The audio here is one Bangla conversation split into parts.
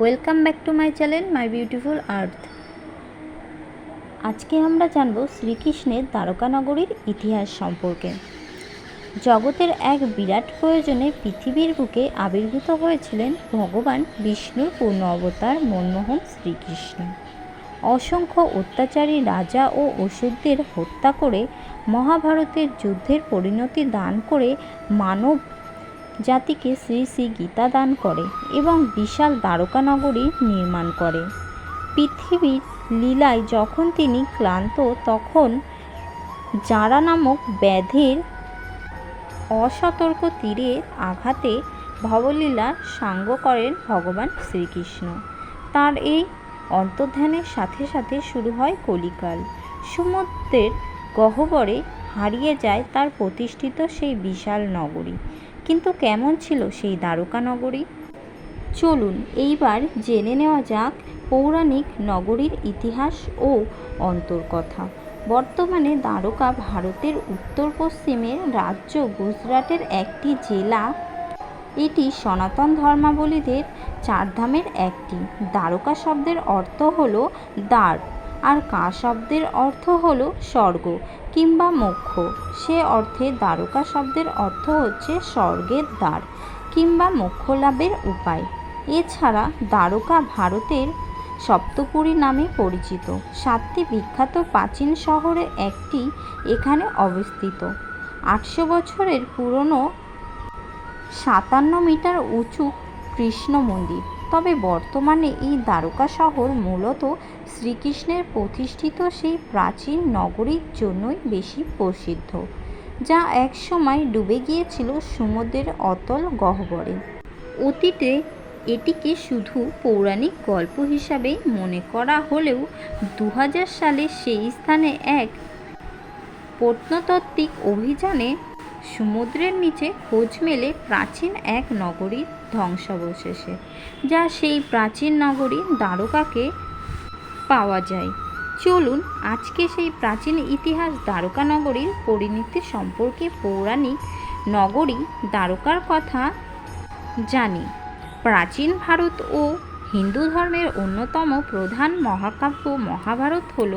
Welcome back to my channel my beautiful earth আজকে আমরা জানব শ্রীকৃষ্ণের দ্বারকানগরীর ইতিহাস সম্পর্কে। জগতের এক বিরাট প্রয়োজনে পৃথিবীর বুকে আবির্ভূত হয়েছিলেন ভগবান বিষ্ণুর পূর্ণ অবতার মনমোহন শ্রীকৃষ্ণ। অসংখ্য অত্যাচারী রাজা ও অসুরদের হত্যা করে মহাভারতের যুদ্ধের পরিণতি দান করে মানব জাতিকে শ্রী শ্রী গীতা দান করে এবং বিশাল দ্বারকানগরী নির্মাণ করে। পৃথিবীর লীলায় যখন তিনি ক্লান্ত, তখন যারা নামক ব্যাধের অসতর্ক তীরে আঘাতে ভবলীলা সাঙ্গ করেন ভগবান শ্রীকৃষ্ণ। তার এই অন্তর্ধানের সাথে সাথে শুরু হয় কলিকাল। সমুদ্রের গহ্বরে হারিয়ে যায় তার প্রতিষ্ঠিত সেই বিশাল নগরী। কিন্তু কেমন ছিল সেই দ্বারকা নগরী? চলুন এইবার জেনে নেওয়া যাক পৌরাণিক নগরীর ইতিহাস ও অন্তর্কথা। বর্তমানে দ্বারকা ভারতের উত্তর পশ্চিমের রাজ্য গুজরাটের একটি জেলা। এটি সনাতন ধর্মাবলীদের চারধামের একটি। দ্বারকা শব্দের অর্থ হল দ্বার। আর কা শব্দের অর্থ হল স্বর্গ কিংবা মোক্ষ। সে অর্থে দ্বারকা শব্দের অর্থ হচ্ছে স্বর্গের দ্বার কিংবা মোক্ষ লাভের উপায়। এছাড়া দ্বারকা ভারতের সপ্তপুরী নামে পরিচিত। সাতটি বিখ্যাত প্রাচীন শহরে একটি এখানে অবস্থিত। আটশো বছরের পুরনো সাতান্ন মিটার উঁচু কৃষ্ণ মন্দির। তবে বর্তমানে এই দ্বারকা শহর মূলত শ্রীকৃষ্ণের প্রতিষ্ঠিত সেই প্রাচীন নগরীর জন্যই বেশি প্রসিদ্ধ, যা একসময় ডুবে গিয়েছিল সমুদ্রের অতল গহ্বরে। অতীতে এটিকে শুধু পৌরাণিক গল্প হিসাবে মনে করা হলেও দু হাজার সালে সেই স্থানে এক প্রত্নতাত্ত্বিক অভিযানে সমুদ্রের নিচে খোঁজ মেলে প্রাচীন এক নগরীর ধ্বংসাবশেষে, যা সেই প্রাচীন নগরী দ্বারকাকে পাওয়া যায়। চলুন আজকে সেই প্রাচীন ইতিহাস দ্বারকা নগরীর পরিণতি সম্পর্কে পৌরাণিক নগরী দ্বারকার কথা জানি। প্রাচীন ভারত ও হিন্দু ধর্মের অন্যতম প্রধান মহাকাব্য মহাভারত হল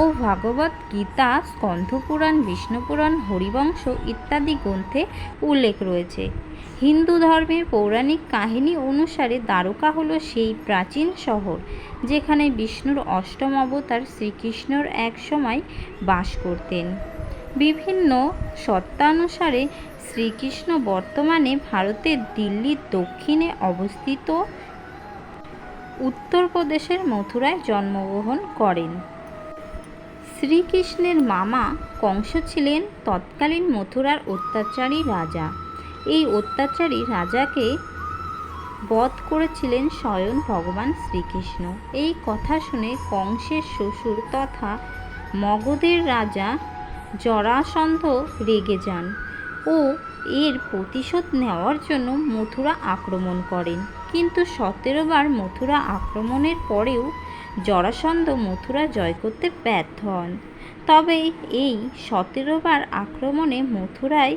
ও ভাগবত গীতা, স্কন্ধপুরাণ, বিষ্ণুপুরাণ, হরিবংশ ইত্যাদি গ্রন্থে উল্লেখ রয়েছে। হিন্দু ধর্মের পৌরাণিক কাহিনী অনুসারে দ্বারকা হল সেই প্রাচীন শহর যেখানে বিষ্ণুর অষ্টম অবতার শ্রীকৃষ্ণর এক সময় বাস করতেন। বিভিন্ন সত্যানুসারে শ্রীকৃষ্ণ বর্তমানে ভারতের দিল্লির দক্ষিণে অবস্থিত উত্তরপ্রদেশের মথুরায় জন্মগ্রহণ করেন। শ্রীকৃষ্ণের মামা কংস ছিলেন তৎকালীন মথুরার অত্যাচারী রাজা। এই অত্যাচারী রাজাকে বধ করেছিলেন স্বয়ং ভগবান শ্রীকৃষ্ণ। এই কথা শুনে কংসের শ্বশুর তথা মগধের রাজা জরাসন্ধ রেগে যান ও এর প্রতিশোধ নেওয়ার জন্য মথুরা আক্রমণ করেন। কিন্তু সতেরো বার মথুরা আক্রমণের পরেও জরাসন্ধ মথুরা জয় করতে ব্যর্থ হন। তবে এই সতেরোবার আক্রমণে মথুরায়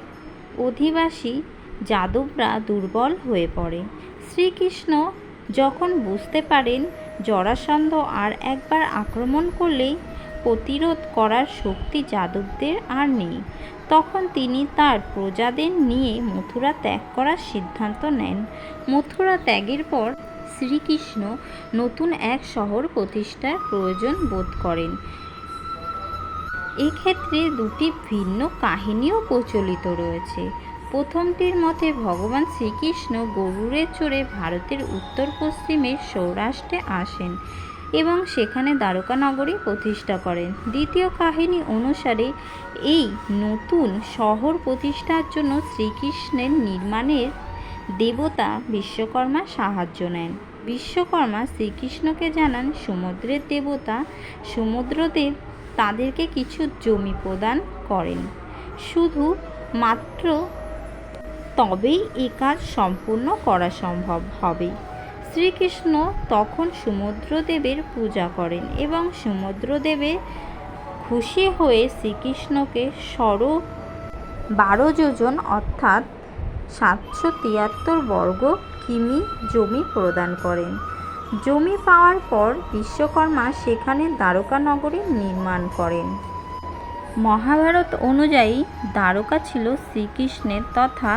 অধিবাসী যাদবরা দুর্বল হয়ে পড়ে। শ্রীকৃষ্ণ যখন বুঝতে পারেন জরাসন্ধ আর একবার আক্রমণ করলেই প্রতিরোধ করার শক্তি যাদবদের আর নেই, তখন তিনি তার প্রজাদের নিয়ে মথুরা ত্যাগ করার সিদ্ধান্ত নেন। মথুরা ত্যাগের পর শ্রীকৃষ্ণ নতুন এক শহর প্রতিষ্ঠার প্রয়োজন বোধ করেন। এক্ষেত্রে দুটি ভিন্ন কাহিনীও প্রচলিত রয়েছে। প্রথমটির মতে ভগবান শ্রীকৃষ্ণ গরুরে চড়ে ভারতের উত্তর পশ্চিমে সৌরাষ্ট্রে আসেন এবং সেখানে দ্বারকা নগরী প্রতিষ্ঠা করেন। দ্বিতীয় কাহিনী অনুসারে এই নতুন শহর প্রতিষ্ঠার জন্য শ্রীকৃষ্ণের নির্মাণের দেবতা বিশ্বকর্মা সাহায্য নেন। বিশ্বকর্মা শ্রীকৃষ্ণকে জানান, সমুদ্রের দেবতা, সমুদ্রদেব তাদেরকে কিছু জমি প্রদান করেন। শুধু মাত্র তবেই এ কাজ সম্পূর্ণ করা সম্ভব হবে। শ্রীকৃষ্ণ তখন সমুদ্রদেবের পূজা করেন এবং সমুদ্রদেবের খুশি হয়ে শ্রীকৃষ্ণকে সর বারো যোজন অর্থাৎ সাতশো তিয়াত্তর বর্গ কিমি জমি প্রদান করেন। জমি পাওয়ার পর বিশ্বকর্মা সেখানে দ্বারকা নগরী নির্মাণ করেন। মহাভারত অনুযায়ী দ্বারকা ছিল শ্রীকৃষ্ণের তথা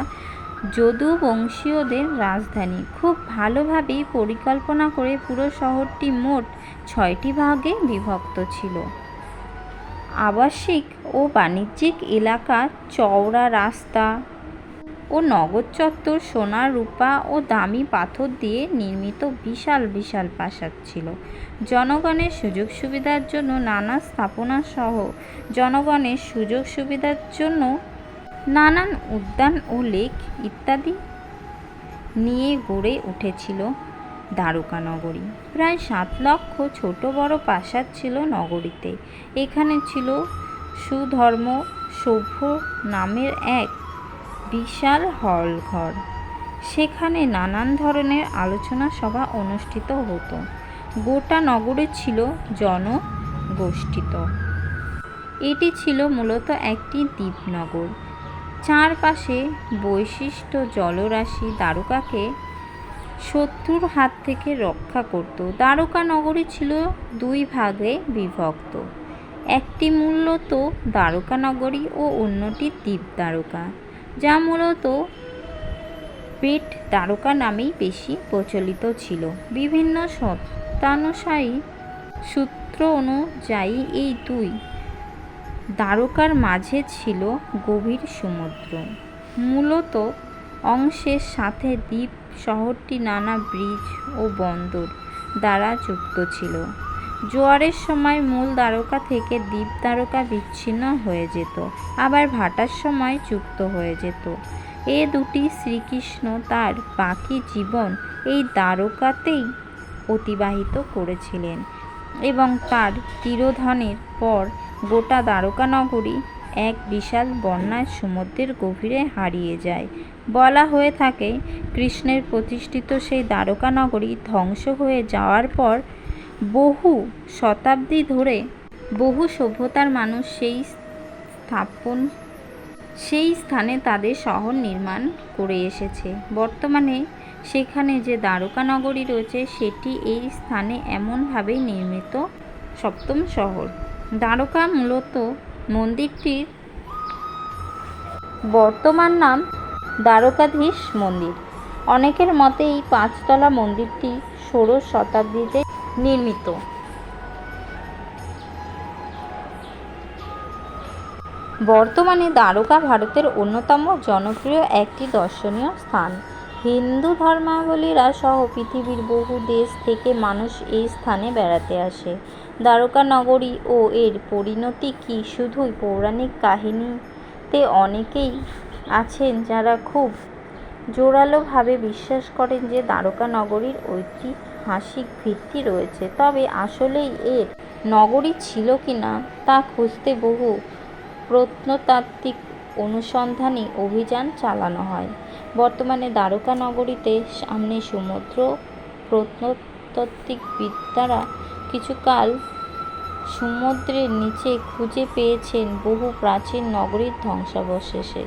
যদুবংশীয়দের রাজধানী। খুব ভালোভাবেই পরিকল্পনা করে পুরো শহরটি মোট ছয়টি ভাগে বিভক্ত ছিল। আবাসিক ও বাণিজ্যিক এলাকা, চওড়া রাস্তা ও নগর চত্বর, সোনা, রূপা ও দামি পাথর দিয়ে নির্মিত বিশাল বিশাল প্রাসাদ ছিল। জনগণের সুযোগ সুবিধার জন্য নানা স্থাপনা সহ জনগণের সুযোগ সুবিধার জন্য নানান উদ্যান ও লেক ইত্যাদি নিয়ে গড়ে উঠেছিল দ্বারকা নগরী প্রায় সাত লক্ষ ছোট বড় প্রাসাদ ছিল নগরীতে। এখানে ছিল সুধর্ম সভ্য নামের এক বিশাল হলঘর। সেখানে নানান ধরনের আলোচনা সভা অনুষ্ঠিত হতো। গোটা নগরে ছিল জনগোষ্ঠিত। এটি ছিল মূলত একটি দ্বীপনগর। চারপাশে বৈশিষ্ট্য জলরাশি দ্বারকাকে শত্রুর হাত থেকে রক্ষা করত। দ্বারকা নগরী ছিল দুই ভাগে বিভক্ত। একটি মূলত দ্বারকা নগরী ও অন্যটি দ্বীপ দ্বারকা। যা মূলত পেট দ্বারকা নামেই বেশি প্রচলিত ছিল। বিভিন্ন সত্যানুসারী সূত্র অনুযায়ী এই দুই দ্বারকার মাঝে ছিল গভীর সমুদ্র। মূলত অংশের সাথে দ্বীপ শহরটি নানা ব্রিজ ও বন্দর দ্বারা যুক্ত ছিল। জোয়ারের সময় মূল দ্বারকা থেকে দ্বীপ দ্বারকা বিচ্ছিন্ন হয়ে যেত, আবার ভাটার সময় যুক্ত হয়ে যেত। এ দুটি শ্রীকৃষ্ণ তার বাকি জীবন এই দ্বারকাতেই অতিবাহিত করেছিলেন এবং তার তিরোধানের পর গোটা দ্বারকা নগরী এক বিশাল বন্যায় সমুদ্রের গভীরে হারিয়ে যায়। বলা হয়ে থাকে, কৃষ্ণের প্রতিষ্ঠিত সেই দ্বারকা নগরী ধ্বংস হয়ে যাওয়ার পর বহু শতাব্দী ধরে বহু সভ্যতার মানুষ সেই স্থাপন, সেই স্থানে তাদের শহর নির্মাণ করে এসেছে। বর্তমানে সেখানে যে দ্বারকা নগরী রয়েছে, সেটি এই স্থানে এমনভাবেই নির্মিত সপ্তম শহর। দ্বারকা মূলত মন্দিরটির বর্তমান নাম দ্বারকাধীশ মন্দির। অনেকের মতে এই পাঁচতলা মন্দিরটি ষোড়শ শতাব্দীতে নির্মিত। বর্তমানে দ্বারকা ভারতের অন্যতম জনপ্রিয় একটি দর্শনীয় স্থান। হিন্দু ধর্মাবলীরা সহ পৃথিবীর বহু দেশ থেকে মানুষ এই স্থানে বেড়াতে আসে। দ্বারকা নগরী ও এর পরিণতি কি? শুধুই পৌরাণিক কাহিনীতে অনেকেই আছেন যারা খুব জোরালোভাবে বিশ্বাস করেন যে দ্বারকা নগরীর ঐতিহাসিক ভিত্তি রয়েছে। তবে আসলেই এর নগরী ছিল কি না তা খুঁজতে বহু প্রত্নতাত্ত্বিক অনুসন্ধানী অভিযান চালানো হয়। বর্তমানে দ্বারকা নগরীতে সামনে সমুদ্র, প্রত্নতাত্ত্বিক বিদ্যারা কিছুকাল সমুদ্রের নিচে খুঁজে পেয়েছেন বহু প্রাচীন নগরীর ধ্বংসাবশেষে,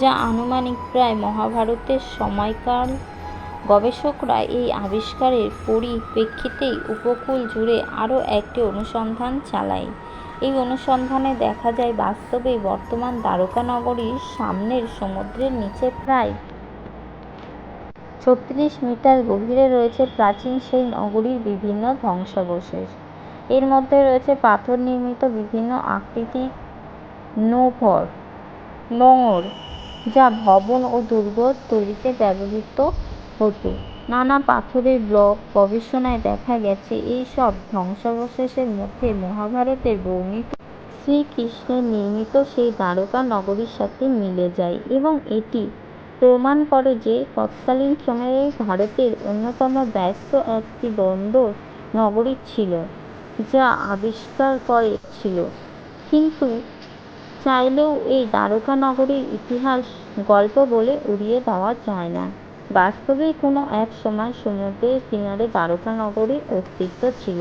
যা আনুমানিক প্রায় মহাভারতের সময়কাল গবেষকরা এই আবিষ্কারের পরিপ্রেক্ষিতেই উপকূল জুড়ে আরও একটি অনুসন্ধান চালায়। এই অনুসন্ধানে দেখা যায়, বাস্তবে বর্তমান দ্বারকা নগরীর সামনের সমুদ্রের নিচে প্রায় ছত্রিশ মিটার গভীরে রয়েছে প্রাচীন সেই নগরীর বিভিন্ন ধ্বংসাবশেষ। এর মধ্যে রয়েছে পাথর নির্মিত বিভিন্ন আকৃতির নোভর নোঙর যা ভবন ও দুর্গ তৈরিতে ব্যবহৃত হতো। নানা পাথরের ব্লক, গবেষণায় দেখা গেছে এই সব ধ্বংসাবশেষের মধ্যে মহাভারতের বর্ণিত শ্রীকৃষ্ণের নির্মিত সেই দ্বারকা নগরীর সাথে মিলে যায় এবং এটি প্রমাণ করে যে তৎকালীন সময়ে ভারতের অন্যতম ব্যস্ত একটি বন্দর নগরী ছিল, যা আবিষ্কার করে ছিল। কিন্তু চাইলেও এই দ্বারকা নগরীর ইতিহাস গল্প বলে উড়িয়ে দেওয়া যায় না। বাস্তবেই কোনো এক সময় সমুদ্রের কিনারে দ্বারকা নগরীর অস্তিত্ব ছিল।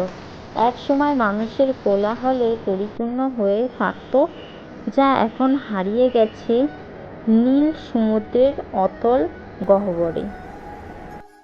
এক সময় মানুষের কোলাহলে পরিপূর্ণ হয়ে থাকত, যা এখন হারিয়ে গেছে নীল সমুদ্রের অতল গহ্বরে।